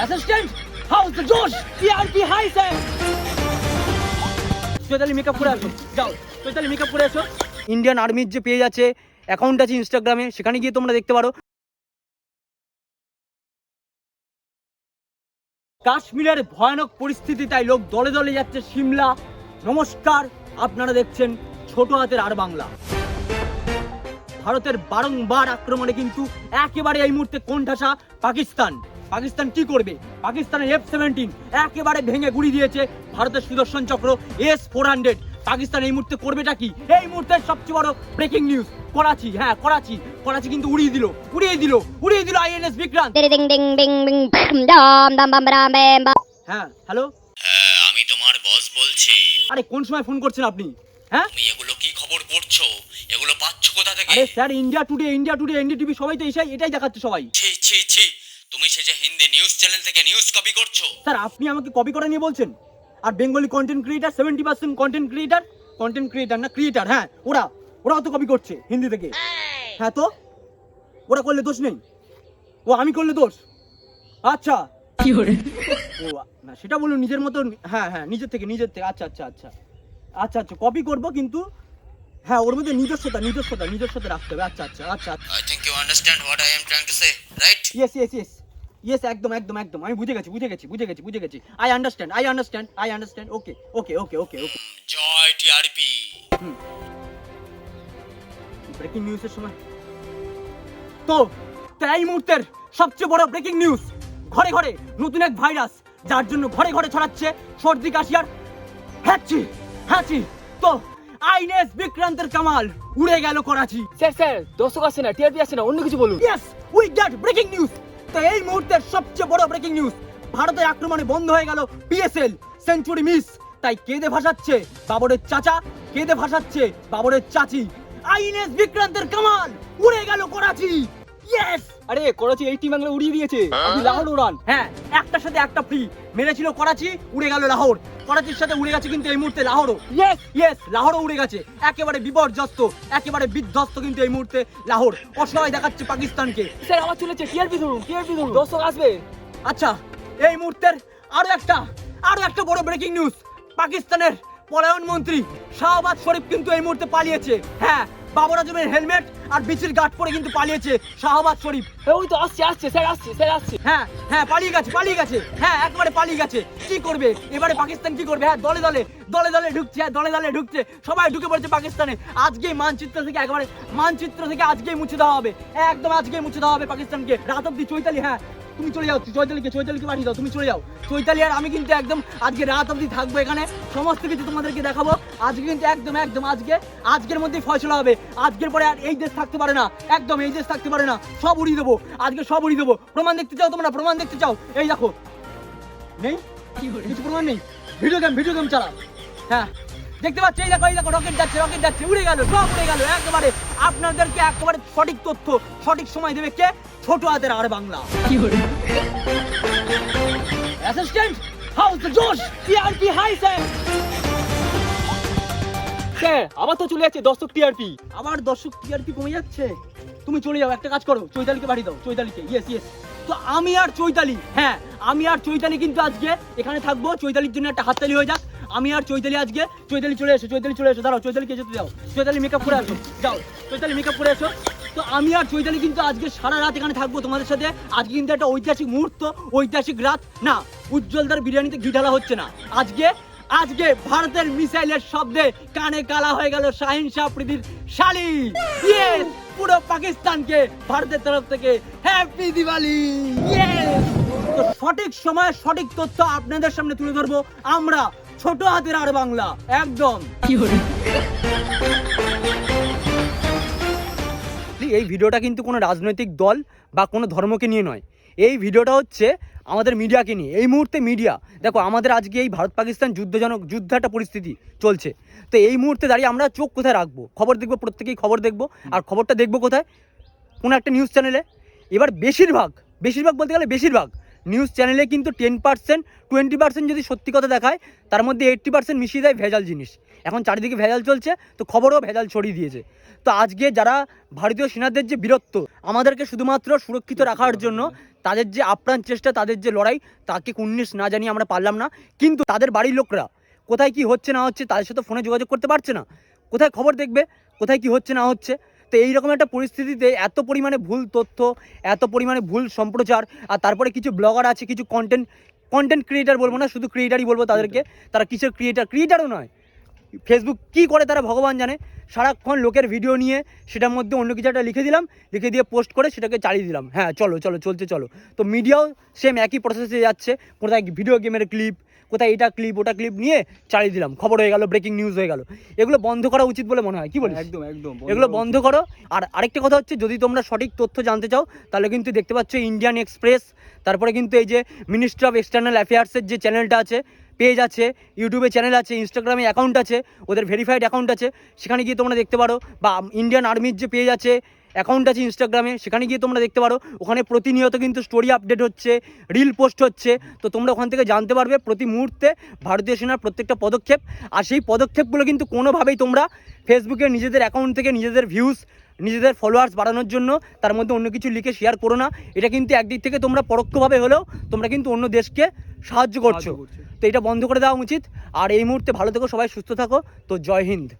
Assistant house the josh TRP hi sir Chaitali makeup করে আসো। যাও। চৈতালি মেকআপ করে আসো। ইন্ডিয়ান আর্মির যে পেজ আছে অ্যাকাউন্ট আছে ইনস্টাগ্রামে সেখানে গিয়ে তোমরা দেখতে পারো। কাশ্মীরের ভয়ানক পরিস্থিতি, তাই লোক দলে দলে যাচ্ছে সিমলা। নমস্কার, আপনারা দেখছেন ছোট হাতের আর বাংলা। ভারতের বারংবার আক্রমণে কিন্তু একেবারে এই মুহূর্তে কোণঠাসা পাকিস্তান। পাকিস্তান কি করবে? পাকিস্তানের এফ সেভেন্টিন একেবারে ভেঙে গুড়ি দিয়েছে ভারতের সুদর্শন চক্র এস ফোর হান্ড্রেড পাকিস্তান এই মুহূর্তে করবেটা কি? এই মুহূর্তের সবচেয়ে বড় ব্রেকিং নিউজ করাচি হ্যাঁ করাচি। করাচি কিন্তু উড়িয়ে দিল উড়িয়ে দিল উড়িয়ে দিল আইএনএস বিক্রান্ত. হ্যাঁ হ্যালো হ্যাঁ আমি তোমার বস বলছি। আরে কোন সময় ফোন করছেন আপনি? হ্যাঁ? তুমি এগুলো কি খবর পড়ছো? এগুলো পাচ্ছ কোথা থেকে? আরে sir India Today India Today NDTV সবাই তো এসে এটাই দেখাচ্ছে সবাই। ছি ছি ছি। তুমি সে যে হিন্দি নিউজ চ্যানেল থেকে নিউজ কপি করছ? স্যার আপনি আমাকে কপি করে নিয়ে বলছেন? আর Bengali content creator seventy percent content creator content creator না ক্রিয়েটার হ্যাঁ ওরা ওরাও তো কপি করছে হিন্দি থেকে। হ্যাঁ তো? ওরা করলে দোষ নেই। ও আমি করলে দোষ? আচ্ছা। ও না সেটা বলুন নিজের মতো হ্যাঁ হ্যাঁ নিজের থেকে নিজের থেকে আচ্ছা আচ্ছা আচ্ছা। আচ্ছা আচ্ছা কপি করব কিন্তু হ্যাঁ ওর মধ্যে নিজস্বতা নিজস্বতা নিজস্বতা রাখতে হবে। আচ্ছা আচ্ছা আচ্ছা I think you understand what I am trying to say right yes yes yes yes একদম একদম একদম। আমি বুঝে গেছি বুঝে গেছি বুঝে গেছি বুঝে গেছি। I understand I understand I understand okay okay okay okay okay Joy TRP breaking নিউজের সময়। তো তাই এই মুহূর্তের সবচেয়ে বড় ব্রেকিং নিউজ ঘরে ঘরে নতুন এক ভাইরাস যার জন্য ঘরে ঘরে ছড়াচ্ছে সর্দি কাশি আর হ্যাচি হ্যাচি। তো আইনেস বিক্রান্তের কামাল উড়ে গেল করাচি। স্যার স্যার দর্শক আসছে না টিআরপি আসছে না অন্য কিছু বলুন। Yes we get breaking news তো এই মুহূর্তের সবচেয়ে বড় ব্রেকিং নিউজ ভারতের আক্রমণে বন্ধ হয়ে গেল পিএসএল সেঞ্চুরি মিস তাই কেঁদে ভাসাচ্ছে বাবরের চাচা, কেঁদে ভাসাচ্ছে বাবরের চাচি। আইনএস বিক্রান্তের কামাল, উড়ে গেল করাচি। আরে করাচি এই টিম বাংলা উড়িয়ে দিয়েছে। আপনি লাহোর উড়ান হ্যাঁ একটার সাথে একটা ফ্রি মেরেছিল করাচি উড়ে গেল লাহোর। করাচির সাথে উড়ে গেছে কিন্তু এই মুহূর্তে লাহোরও। ইয়েস ইয়েস লাহোরও উড়ে গেছে। একেবারে বিপর্যস্ত একেবারে বিধ্বস্ত কিন্তু এই মুহূর্তে লাহোর। অসহায় দেখাচ্ছে পাকিস্তানকে। স্যার আমার চলেছে। টিআরপি ধরুন টিআরপি ধরুন। দর্শক আসবে। আচ্ছা এই মুহূর্তের আরও একটা আরও একটা বড় ব্রেকিং নিউজ পাকিস্তানের পলায়ন মন্ত্রী শাহবাজ শরীফ কিন্তু এই মুহূর্তে পালিয়েছে। হ্যাঁ বাবর আজমের হেলমেট আর বিচির পরে কিন্তু পালিয়েছে শাহবাজ শরীফ। হ্যাঁ, ওই তো আসছে আসছে স্যার আসছে স্যার আসছে। হ্যাঁ হ্যাঁ পালিয়ে গেছে পালিয়ে গেছে। হ্যাঁ একবারে পালিয়ে গেছে। কি করবে? এবারে পাকিস্তান কি করবে? হ্যাঁ দলে দলে দলে দলে ঢুকছে হ্যাঁ দলে দলে ঢুকছে। সবাই ঢুকে পড়েছে পাকিস্তানে। আজকেই মানচিত্র থেকে একবারে মানচিত্র থেকে আজকেই মুছে দেওয়া হবে। একদম আজকেই মুছে দেওয়া হবে পাকিস্তানকে। রাত অব্দি চৈতালি হ্যাঁ তুমি চলে যাও চৈতালিকে চৈতালিকে পাঠিয়ে দাও তুমি চলে যাও। চৈতালি আর আমি কিন্তু একদম আজকে রাত অব্দি থাকব এখানে। সমস্ত কিছু তোমাদেরকে দেখাবো। আজকে কিন্তু একদম একদম আজকে আজকের মধ্যেই ফয়সলা হবে। আজকের পরে আর এই দেশ থাকতে পারে না। একদম এই দেশ থাকতে পারে না। সব উড়িয়ে দেবো। আজকে সব উড়িয়ে দেবো। প্রমাণ দেখতে চাও তোমরা? প্রমাণ দেখতে চাও? এই দেখো। নেই? কিছু প্রমাণ নেই? ভিডিও গেম ভিডিও গেম চালাও হ্যাঁ। দেখতে পাচ্ছ? এই দেখো এই দেখো রকেট যাচ্ছে রকেট যাচ্ছে উড়ে গেল সব উড়ে গেল একেবারে আপনাদেরকে একেবারে সঠিক তথ্য সঠিক সময় দেবে কে? ছোট হাতের আর Bangla. Assistant house the josh TRP hi sir sir আবার তো চলে যাচ্ছে দর্শক টিআরপি আবার দর্শক টিআরপি কমে যাচ্ছে? তুমি চলে যাও, একটা কাজ করো, চৈতালিকে পাঠিয়ে দাও, চৈতালিকে। ইয়েস ইয়েস তো আমি আর চৈতালি হ্যাঁ আমি আর চৈতালি কিন্তু আজকে এখানে থাকব। চৈতালির জন্য একটা হাততালি হয়ে যাক। আমি আর চৈতালি আজকে, চৈতালি চলে এসো, চৈতালি চলে এসো, দাঁড়াও, চৈতালিকে যেতে যাও চৈতালি মেকআপ করে আসো, যাও, চৈতালি মেকআপ করে এসো। তো আমি আর চৈতালি কিন্তু আজকে সারা রাত এখানে থাকব তোমাদের সাথে। আজকে কিন্তু একটা ঐতিহাসিক মুহূর্ত, ঐতিহাসিক রাত। না উজ্জ্বলদার বিরিয়ানিতে ঘি ঢালা হচ্ছে না। আজকে আজকে ভারতের মিসাইলের শব্দে কানে কালা হয়ে গেল শাহিন শাহ প্রীতির শালি। ইয়েস পুরো পাকিস্তানকে ভারতের তরফ থেকে হ্যাপি দিওয়ালি তো সঠিক সময় সঠিক তথ্য আপনাদের সামনে তুলে ধরবো। আমরা ছোট হাতের আর বাংলা একদম। এই ভিডিওটা কিন্তু কোনো রাজনৈতিক দল বা কোনো ধর্মকে নিয়ে নয়। এই ভিডিওটা হচ্ছে আমাদের মিডিয়াকে নিয়ে। এই মুহূর্তে মিডিয়া, দেখো আমাদের আজকে এই ভারত পাকিস্তান যুদ্ধজনক, যুদ্ধ একটা পরিস্থিতি চলছে। তো এই মুহূর্তে দাঁড়িয়ে আমরা চোখ কোথায় রাখব? খবর দেখব, প্রত্যেকেই খবর দেখব। আর খবরটা দেখব কোথায়? কোনো একটা নিউজ চ্যানেলে এবার বেশিরভাগ বেশিরভাগ বলতে গেলে বেশিরভাগ নিউজ চ্যানেলে কিন্তু টেন পার্সেন্ট, টোয়েন্টি পার্সেন্ট যদি সত্যি কথা দেখায়, তার মধ্যে এইট্টি পার্সেন্ট মিশিয়ে দেয় ভেজাল জিনিস। এখন চারিদিকে ভেজাল চলছে, তো খবরও ভেজাল ছড়িয়ে দিয়েছে। তো আজকে যারা ভারতীয় সেনাদের যে বীরত্ব, আমাদেরকে শুধুমাত্র সুরক্ষিত রাখার জন্য তাদের যে আপ্রাণ চেষ্টা, তাদের যে লড়াই, তাকে উনিশ না জানিয়ে আমরা পারলাম না। কিন্তু তাদের বাড়ির লোকরা, কোথায় কি হচ্ছে না হচ্ছে তাদের সাথে ফোনে যোগাযোগ করতে পারছে না? কোথায় খবর দেখবে, কোথায় কি হচ্ছে না হচ্ছে? তো এইরকম একটা পরিস্থিতিতে এত পরিমাণে ভুল তথ্য এত পরিমাণে ভুল সম্প্রচার আর তারপরে কিছু ব্লগার আছে কিছু কন্টেন্ট কন্টেন্ট ক্রিয়েটার বলব না শুধু ক্রিয়েটারই বলব তাদেরকে। তারা কিসের ক্রিয়েটার ক্রিয়েটারও নয়। ফেসবুক কি করে তারা ভগবান জানে? সারাক্ষণ লোকের ভিডিও নিয়ে সেটার মধ্যে অন্য কিছু একটা লিখে দিলাম লিখে দিয়ে পোস্ট করে সেটাকে চালিয়ে দিলাম। হ্যাঁ চলো চলো চলছে চলো। তো মিডিয়াও সেম একই প্রসেসে যাচ্ছে। কোথায় ভিডিও গেমের ক্লিপ কোথায় এটা ক্লিপ ওটা ক্লিপ নিয়ে চালিয়ে দিলাম। খবর হয়ে গেল ব্রেকিং নিউজ হয়ে গেল। এগুলো বন্ধ করা উচিত বলে মনে হয় কি বলিস? একদম একদম এগুলো বন্ধ করো। আর আরেকটা কথা হচ্ছে যদি তোমরা সঠিক তথ্য জানতে চাও তাহলে কিন্তু দেখতে পাচ্ছ ইন্ডিয়ান এক্সপ্রেস তারপরে কিন্তু এই যে মিনিস্ট্রি অফ এক্সটার্নাল অ্যাফেয়ার্সের যে চ্যানেলটা আছে পেজ আছে ইউটিউবে চ্যানেল আছে ইনস্টাগ্রামে অ্যাকাউন্ট আছে ওদের ভেরিফাইড অ্যাকাউন্ট আছে সেখানে গিয়ে তোমরা দেখতে পারো। বা ইন্ডিয়ান আর্মির যে পেজ আছে অ্যাকাউন্ট আছে ইনস্টাগ্রামে সেখানে গিয়ে তোমরা দেখতে পারো। ওখানে প্রতিনিয়ত কিন্তু স্টোরি আপডেট হচ্ছে রিল পোস্ট হচ্ছে। তো তোমরা ওখান থেকে জানতে পারবে প্রতি মুহূর্তে ভারতীয় সেনার প্রত্যেকটা পদক্ষেপ। আর সেই পদক্ষেপগুলো কিন্তু কোনোভাবেই তোমরা ফেসবুকে নিজেদের অ্যাকাউন্ট থেকে নিজেদের ভিউজ নিজেদের ফলোয়ার্স বাড়ানোর জন্য তার মধ্যে অন্য কিছু লিখে শেয়ার করো না। এটা কিন্তু একদিক থেকে তোমরা পরোক্ষভাবে হলেও তোমরা কিন্তু অন্য দেশকে সাহায্য করছ। সাহায্য করছ। তো এটা বন্ধ করে দেওয়া উচিত। আর এই মুহূর্তে ভালো থেকো সবাই সুস্থ থাকো। তো জয় হিন্দ।